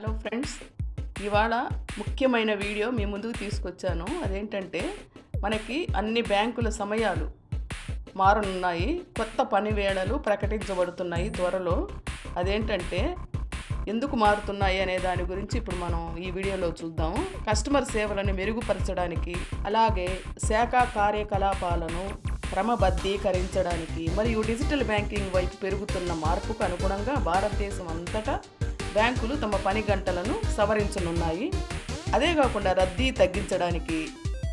Hello friends ఇవాళ ముఖ్యమైన video మీ ముందుకు తీసుకొచ్చాను. అదేంటంటే మనకి అన్ని బ్యాంకుల సమయాలు మారనున్నాయి. కొత్త పని వేళలు ప్రకటించబడుతున్నాయి త్వరలో. అదేంటంటే ఎందుకు మారుతున్నాయి అనే దాని గురించి ఇప్పుడు మనం ఈ వీడియోలో చూద్దాం. కస్టమర్ సేవలను మెరుగుపరచడానికి అలాగే శాఖ కార్యకలాపాలను క్రమబద్ధీకరించడానికి మరియు డిజిటల్ బ్యాంకింగ్ వైపు పెరుగుతున్న మార్పుకు అనుగుణంగా భారతదేశం అంతటా బ్యాంకులు తమ పని గంటలను సవరించనున్నాయి. అదే కాకుండా రద్దీ తగ్గించడానికి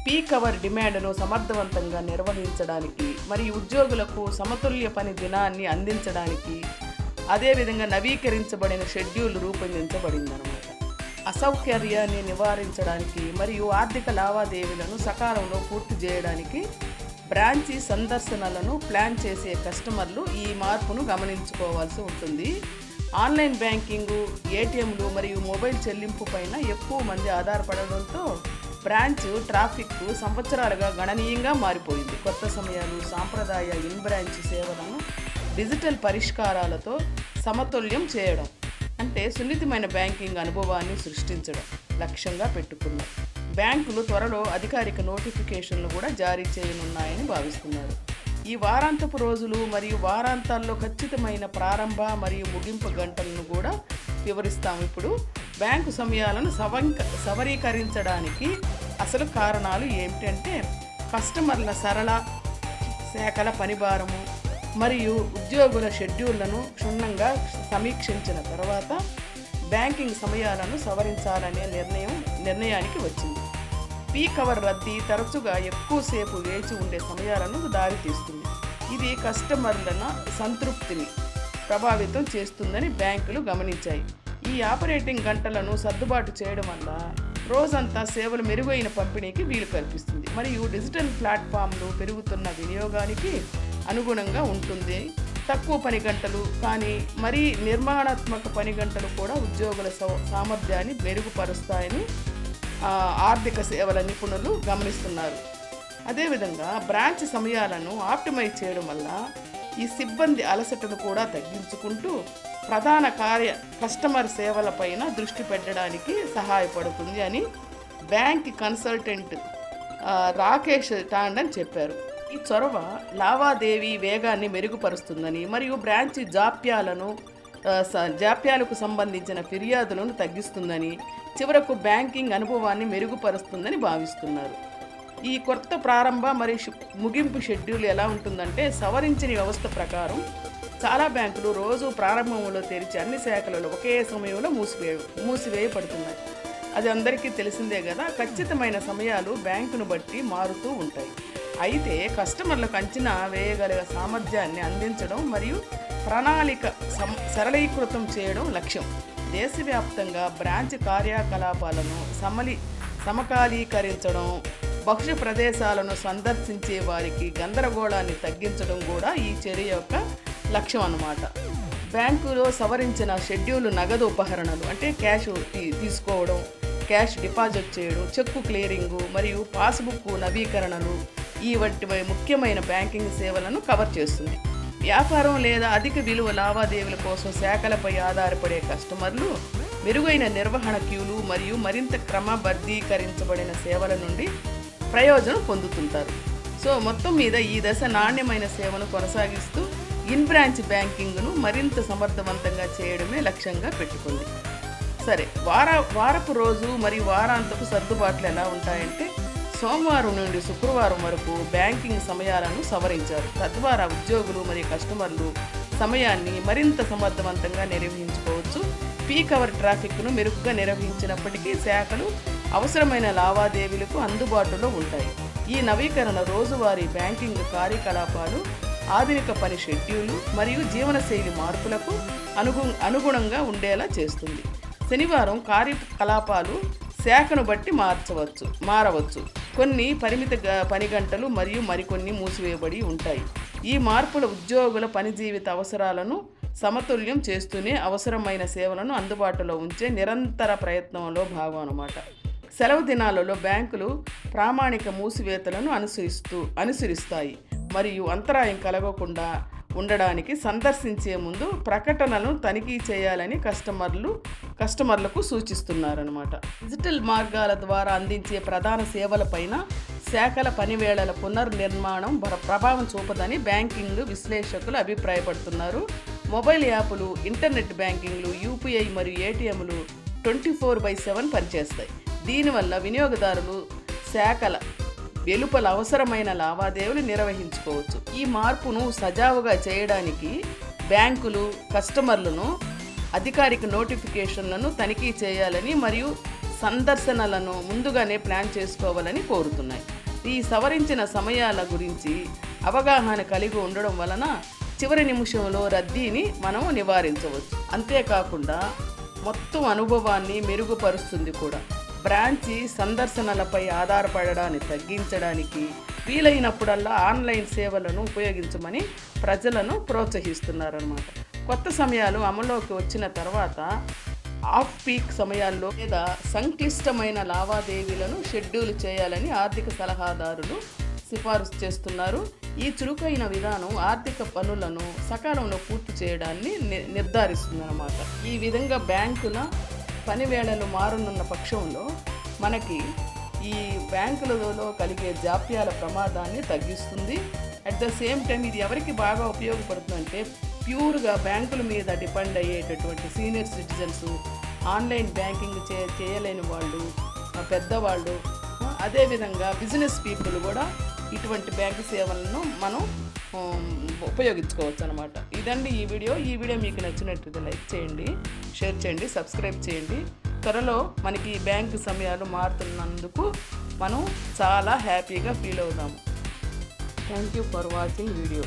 పీక్ అవర్ డిమాండ్ను సమర్థవంతంగా నిర్వహించడానికి మరియు ఉద్యోగులకు సమతుల్య పని దినాన్ని అందించడానికి అదేవిధంగా నవీకరించబడిన షెడ్యూల్ రూపొందించబడిందనమాట అసౌకర్యాన్ని నివారించడానికి మరియు ఆర్థిక లావాదేవీలను సకాలంలో పూర్తి చేయడానికి బ్రాంచి సందర్శనలను ప్లాన్ చేసే కస్టమర్లు ఈ మార్పును గమనించుకోవాల్సి ఉంటుంది. ఆన్లైన్ బ్యాంకింగు ఏటీఎంలు మరియు మొబైల్ చెల్లింపు పైన ఎక్కువ మంది ఆధారపడడంతో బ్రాంచ్ ట్రాఫిక్ సంవత్సరాలుగా గణనీయంగా మారిపోయింది. కొత్త సమయాలు సాంప్రదాయ ఇన్ బ్రాంచ్ సేవలను డిజిటల్ పరిష్కారాలతో సమతుల్యం చేయడం అంటే సున్నితమైన బ్యాంకింగ్ అనుభవాన్ని సృష్టించడం లక్ష్యంగా పెట్టుకున్నారు. బ్యాంకులు త్వరలో అధికారిక నోటిఫికేషన్లు కూడా జారీ చేయనున్నాయని భావిస్తున్నారు. ఈ వారాంతపు రోజులు మరియు వారాంతాల్లో ఖచ్చితమైన ప్రారంభ మరియు ముగింపు గంటలను కూడా వివరిస్తాం ఇప్పుడు బ్యాంకు సమయాలను సవంక సవరీకరించడానికి అసలు కారణాలు ఏమిటంటే కస్టమర్ల సరళ శాఖల పనిభారము మరియు ఉద్యోగుల షెడ్యూళ్ళను క్షుణ్ణంగా సమీక్షించిన తర్వాత బ్యాంకింగ్ సమయాలను సవరించాలనే నిర్ణయం నిర్ణయానికి వచ్చింది. పీక్ అవర్ రద్దీ తరచుగా ఎక్కువసేపు వేచి ఉండే సమయాలను దారితీస్తుంది. ఇది కస్టమర్లను సంతృప్తిని ప్రభావితం చేస్తుందని బ్యాంకులు గమనించాయి. ఈ ఆపరేటింగ్ గంటలను సర్దుబాటు చేయడం వల్ల రోజంతా సేవలు మెరుగైన పంపిణీకి వీలు కల్పిస్తుంది. మరియు డిజిటల్ ప్లాట్ఫామ్లు పెరుగుతున్న వినియోగానికి అనుగుణంగా ఉంటుంది. తక్కువ పని గంటలు కానీ మరీ నిర్మాణాత్మక పని గంటలు కూడా ఉద్యోగుల సామర్థ్యాన్ని మెరుగుపరుస్తాయని ఆర్థిక సేవల నిపుణులు గమనిస్తున్నారు. అదేవిధంగా బ్రాంచ్ సమయాలను ఆప్టిమైజ్ చేయడం వల్ల ఈ సిబ్బంది అలసటను కూడా తగ్గించుకుంటూ ప్రధాన కార్య కస్టమర్ సేవలపైన దృష్టి పెట్టడానికి సహాయపడుతుంది అని బ్యాంక్ కన్సల్టెంట్ రాకేష్ టాండన్ చెప్పారు. ఈ చొరవ లావాదేవీ వేగాన్ని మెరుగుపరుస్తుందని మరియు బ్రాంచ్ జాప్యాలను జాప్యాలకు సంబంధించిన ఫిర్యాదులను తగ్గిస్తుందని చివరకు బ్యాంకింగ్ అనుభవాన్ని మెరుగుపరుస్తుందని భావిస్తున్నారు. ఈ కొత్త ప్రారంభ మరియు ముగింపు షెడ్యూల్ ఎలా ఉంటుందంటే సవరించిన వ్యవస్థ ప్రకారం చాలా బ్యాంకులు రోజు ప్రారంభంలో తెరిచి అన్ని శాఖలలో ఒకే సమయంలో మూసివే మూసివేయబడుతున్నాయి. అది అందరికీ తెలిసిందే కదా ఖచ్చితమైన సమయాలు బ్యాంకును బట్టి మారుతూ ఉంటాయి. అయితే కస్టమర్లకు అంచనా వేయగలిగే సామర్థ్యాన్ని అందించడం మరియు ప్రణాళిక సం సరళీకృతం చేయడం లక్ష్యం. దేశవ్యాప్తంగా బ్రాంచ్ కార్యకలాపాలను సమలి సమకాలీకరించడం బహుళ ప్రదేశాలను సందర్శించే వారికి గందరగోళాన్ని తగ్గించడం కూడా ఈ చర్య యొక్క లక్ష్యం అన్నమాట. బ్యాంకులో సవరించిన షెడ్యూల్ నగదు ఉపకరణలు అంటే క్యాష్ తీసుకోవడం క్యాష్ డిపాజిట్ చేయడం చెక్కు క్లియరింగు మరియు పాస్బుక్ నవీకరణలు ఈ వంటి ముఖ్యమైన బ్యాంకింగ్ సేవలను కవర్ చేస్తుంది. వ్యాపారం లేదా అధిక విలువ లావాదేవీల కోసం శాఖలపై ఆధారపడే కస్టమర్లు మెరుగైన నిర్వహణ క్యూలు మరియు మరింత క్రమబద్ధీకరించబడిన సేవల నుండి ప్రయోజనం పొందుతుంటారు. సో మొత్తం మీద ఈ దశ నాణ్యమైన సేవను కొనసాగిస్తూ ఇన్ బ్రాంచ్ బ్యాంకింగ్ను మరింత సమర్థవంతంగా చేయడమే లక్ష్యంగా పెట్టుకుంది. సరే వార వారపు రోజు మరియు వారాంతపు సర్దుబాట్లు ఎలా ఉంటాయంటే సోమవారం నుండి శుక్రవారం వరకు బ్యాంకింగ్ సమయాలను సవరించారు. తద్వారా ఉద్యోగులు మరియు కస్టమర్లు సమయాన్ని మరింత సమర్థవంతంగా నిర్వహించుకోవచ్చు. పీక్ అవర్ ట్రాఫిక్ను మెరుగ్గా నిర్వహించినప్పటికీ శాఖలు అవసరమైన లావాదేవీలకు అందుబాటులో ఉంటాయి. ఈ నవీకరణ రోజువారీ బ్యాంకింగ్ కార్యకలాపాలు ఆధునిక పని షెడ్యూలు మరియు జీవనశైలి మార్పులకు అనుగు అనుగుణంగా ఉండేలా చేస్తుంది. శనివారం కార్యకలాపాలు శాఖను బట్టి మార్చవచ్చు మారవచ్చు. కొన్ని పరిమిత పని గంటలు మరియు మరికొన్ని మూసివేయబడి ఉంటాయి. ఈ మార్పుల ఉద్యోగుల పని జీవిత అవసరాలను సమతుల్యం చేస్తూనే అవసరమైన సేవలను అందుబాటులో ఉంచే నిరంతర ప్రయత్నంలో భాగం అన్నమాట. సెలవు దినాలలో బ్యాంకులు ప్రామాణిక మూసివేతలను అనుసరిస్తూ అనుసరిస్తాయి. మరియు అంతరాయం కలగకుండా ఉండడానికి సందర్శించే ముందు ప్రకటనలను తనిఖీ చేయాలని కస్టమర్లు కస్టమర్లకు సూచిస్తున్నారనమాట డిజిటల్ మార్గాల ద్వారా అందించే ప్రధాన సేవలపైన శాఖల పనివేళల పునర్నిర్మాణం ప్రభావం చూపదని బ్యాంకింగ్ విశ్లేషకులు అభిప్రాయపడుతున్నారు. మొబైల్ యాపులు ఇంటర్నెట్ బ్యాంకింగ్లు యూపీఐ మరియు ఏటీఎంలు ట్వంటీ ఫోర్ బై సెవెన్ పనిచేస్తాయి. దీనివల్ల వినియోగదారులు శాఖల వెలుపల అవసరమైన లావాదేవీలు నిర్వహించుకోవచ్చు. ఈ మార్పును సజావుగా చేయడానికి బ్యాంకులు కస్టమర్లను అధికారిక నోటిఫికేషన్లను తనిఖీ చేయాలని మరియు సందర్శనలను ముందుగానే ప్లాన్ చేసుకోవాలని కోరుతున్నాయి. ఈ సవరించిన సమయాల గురించి అవగాహన కలిగి ఉండడం వలన చివరి నిమిషంలో రద్దీని మనం నివారించవచ్చు. అంతేకాకుండా మొత్తం అనుభవాన్ని మెరుగుపరుస్తుంది కూడా. బ్రాంచి సందర్శనలపై ఆధారపడడాన్ని తగ్గించడానికి వీలైనప్పుడల్లా ఆన్లైన్ సేవలను ఉపయోగించమని ప్రజలను ప్రోత్సహిస్తున్నారన్నమాట. కొత్త సమయాలు అమల్లోకి వచ్చిన తర్వాత ఆఫ్ పీక్ సమయాల్లో లేదా సంక్లిష్టమైన లావాదేవీలను షెడ్యూల్ చేయాలని ఆర్థిక సలహాదారులు సిఫారసు చేస్తున్నారు. ఈ చురుకైన విధానం ఆర్థిక పనులను సకాలంలో పూర్తి చేయడాన్ని ని- నిర్ధారిస్తుందన్నమాట. ఈ విధంగా బ్యాంకుల పని వేళలు మారనున్న పక్షంలో మనకి ఈ బ్యాంకులలో కలిగే జాప్యాల ప్రమాదాన్ని తగ్గిస్తుంది. అట్ ద సేమ్ టైం ఇది ఎవరికి బాగా ఉపయోగపడుతుందంటే ప్యూర్గా బ్యాంకుల మీద డిపెండ్ అయ్యేటటువంటి సీనియర్ సిటిజన్స్ ఆన్లైన్ బ్యాంకింగ్ చే చేయలేని వాళ్ళు పెద్దవాళ్ళు అదేవిధంగా బిజినెస్ పీపుల్ కూడా ఇటువంటి బ్యాంకు సేవలను మనం ఉపయోగించుకోవచ్చు అనమాట ఇదండి ఈ వీడియో. ఈ వీడియో మీకు నచ్చినట్లయితే లైక్ చేయండి షేర్ చేయండి సబ్స్క్రైబ్ చేయండి. త్వరలో మనకి ఈ బ్యాంకు సమయాలు మారుతున్నందుకు మనం చాలా హ్యాపీగా ఫీల్ అవుదాము. Thank you for watching video